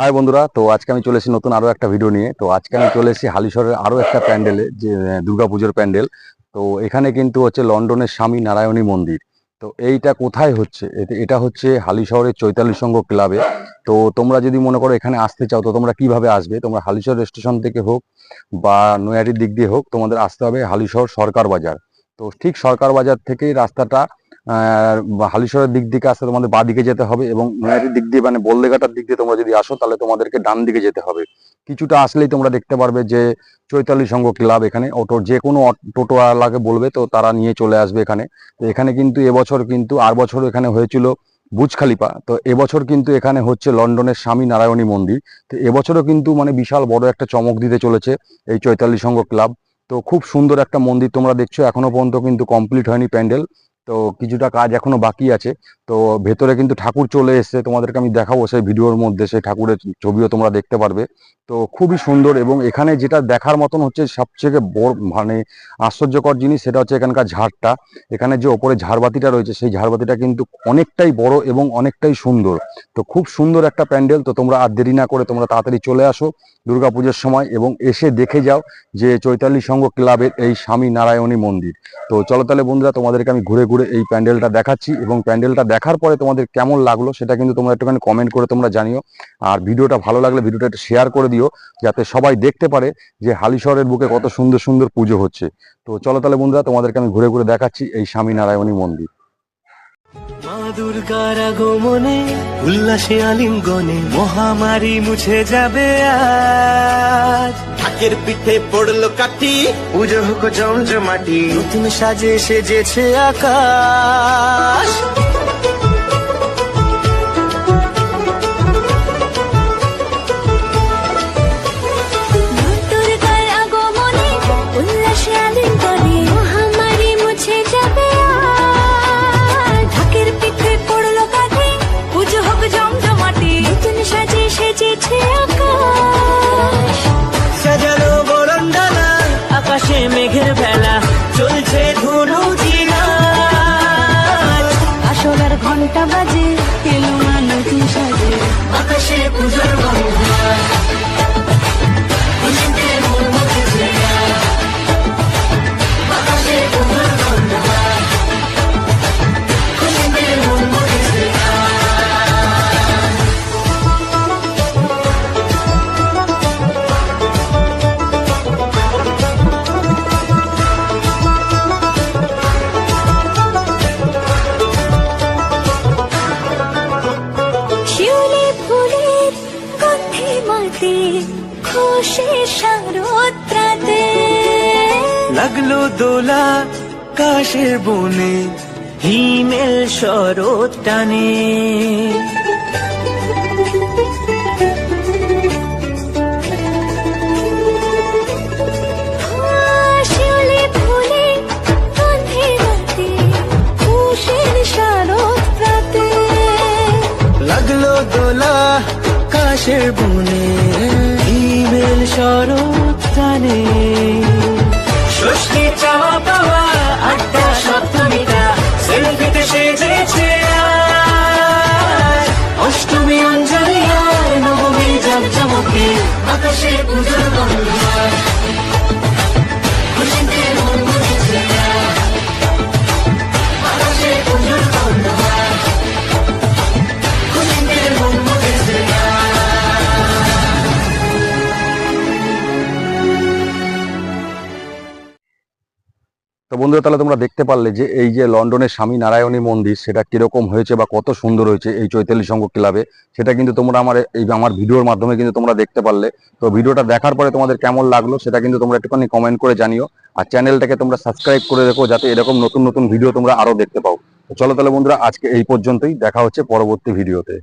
High বন্ধুরা, তো আজকে আমি চলে এসেছি নতুন আরও একটা ভিডিও নিয়ে। তো আজকে আমি চলে এসেছি হালিশহরের আরও একটা প্যান্ডেলে যে দুর্গাপুজোর প্যান্ডেল। তো এখানে কিন্তু হচ্ছে লন্ডনের স্বামী নারায়ণী মন্দির। তো এইটা কোথায় হচ্ছে? এটা হচ্ছে হালিশহরের চৈতালি সংঘ ক্লাবে। তো তোমরা যদি মনে করো এখানে আসতে চাও, তো তোমরা কীভাবে আসবে? তোমরা হালিশহর স্টেশন থেকে হোক বা নয়াটির দিক দিয়ে হোক, তোমাদের আসতে হবে হালিশহর সরকার বাজার। তো ঠিক সরকার বাজার থেকেই রাস্তাটা হালিশহরের দিক দিকে আসতে তোমাদের বা দিকে যেতে হবে এবং নয়াটির দিক দিয়ে মানে বলদেঘাটার দিক দিয়ে তোমরা যদি আসো তাহলে তোমাদেরকে ডান দিকে যেতে হবে। কিছুটা আসলেই তোমরা দেখতে পারবে যে চৈতালি সংঘ ক্লাব এখানে, অটো যে কোনো টোটোওয়ালাকে বলবে তো তারা নিয়ে চলে আসবে এখানে। তো এখানে কিন্তু এবছর কিন্তু, আর বছর এখানে হয়েছিল বুজ খালিফা তো এবছর কিন্তু এখানে হচ্ছে লন্ডনের স্বামী নারায়ণী মন্দির। তো এবছরও কিন্তু মানে বিশাল বড় একটা চমক দিতে চলেছে এই চৈতালি সংঘ ক্লাব। তো খুব সুন্দর একটা মন্দির তোমরা দেখছ। এখনও পর্যন্ত কিন্তু কমপ্লিট হয়নি প্যান্ডেল। তো কিছুটা কাজ এখনও বাকি আছে। তো ভেতরে কিন্তু ঠাকুর চলে এসেছে, তোমাদেরকে আমি দেখাবো সেই ভিডিওর মধ্যে, সেই ঠাকুরের ছবিও তোমরা দেখতে পারবে। তো খুবই সুন্দর এবং এখানে যেটা দেখার মতন হচ্ছে সবথেকে বড় মানে আশ্চর্যকর জিনিস সেটা হচ্ছে এখানকার ঝাড়টা। এখানে যে ওপরে ঝাড়বাতিটা রয়েছে, সেই ঝাড়বাতিটা কিন্তু অনেকটাই বড় এবং অনেকটাই সুন্দর। তো খুব সুন্দর একটা প্যান্ডেল, তো তোমরা আর দেরি না করে তোমরা তাড়াতাড়ি চলে আসো দুর্গাপুজোর সময় এবং এসে দেখে যাও যে চৈতালি সংঘ ক্লাবের এই স্বামী নারায়ণী মন্দির। তো চলো তাহলে বন্ধুরা, তোমাদেরকে আমি ঘুরে ঘুরে এই প্যান্ডেলটা দেখাচ্ছি এবং প্যান্ডেলটা দেখার পরে তোমাদের কেমন লাগল সেটা কিন্তু তোমরা একটুখানি কমেন্ট করে তোমরা জানিও। আর ভিডিওটা ভালো লাগলে ভিডিওটা একটু শেয়ার করে দিও যাতে সবাই দেখতে পারে যে হালিশহরের বুকে কত সুন্দর সুন্দর পুজো হচ্ছে। তো চলো তাহলে বন্ধুরা তোমাদেরকে আমি ঘুরে ঘুরে দেখাচ্ছি এই স্বামী নারায়ণী মন্দির। দুর্গার আগমনে উল্লাসে আলিঙ্গনে মহামারী মুছে যাবে আজ। ঢাকের পিঠে পড়ল কাঠি। পুজো হোক জমজমাটি নতুন সাজে সেজেছে আকাশ। মাতে খুশি শারদ্রাতে লাগল দোলা কাশের বনে হিমেল শরৎ টানে। লাগল দোলা কাশের বনে হিমেল শরৎ টানে ষষ্ঠী চাওয়া পাওয়া আড্ডা সপ্তমীটা সেলফিতে সেজেছে অষ্টমী অঞ্জলি নবমী জমজমকে আকাশে পুজোর গন্ধ তো বন্ধুরা, তাহলে তোমরা দেখতে পারলে যে এই যে লন্ডনের স্বামী নারায়ণী মন্দির, সেটা কীরকম হয়েছে বা কত সুন্দর হয়েছে এই চৈতালি সংঘ ক্লাবে, সেটা কিন্তু তোমরা আমার এই আমার ভিডিওর মাধ্যমে কিন্তু তোমরা দেখতে পারলে। তো ভিডিওটা দেখার পরে তোমাদের কেমন লাগল, সেটা কিন্তু তোমরা একটুখানি কমেন্ট করে জানিও। আর চ্যানেলটাকে তোমরা সাবস্ক্রাইব করে রেখো, যাতে এরকম নতুন নতুন ভিডিও তোমরা আরও দেখতে পাও। চলো তাহলে বন্ধুরা, আজকে এই পর্যন্তই। দেখা হচ্ছে পরবর্তী ভিডিওতে।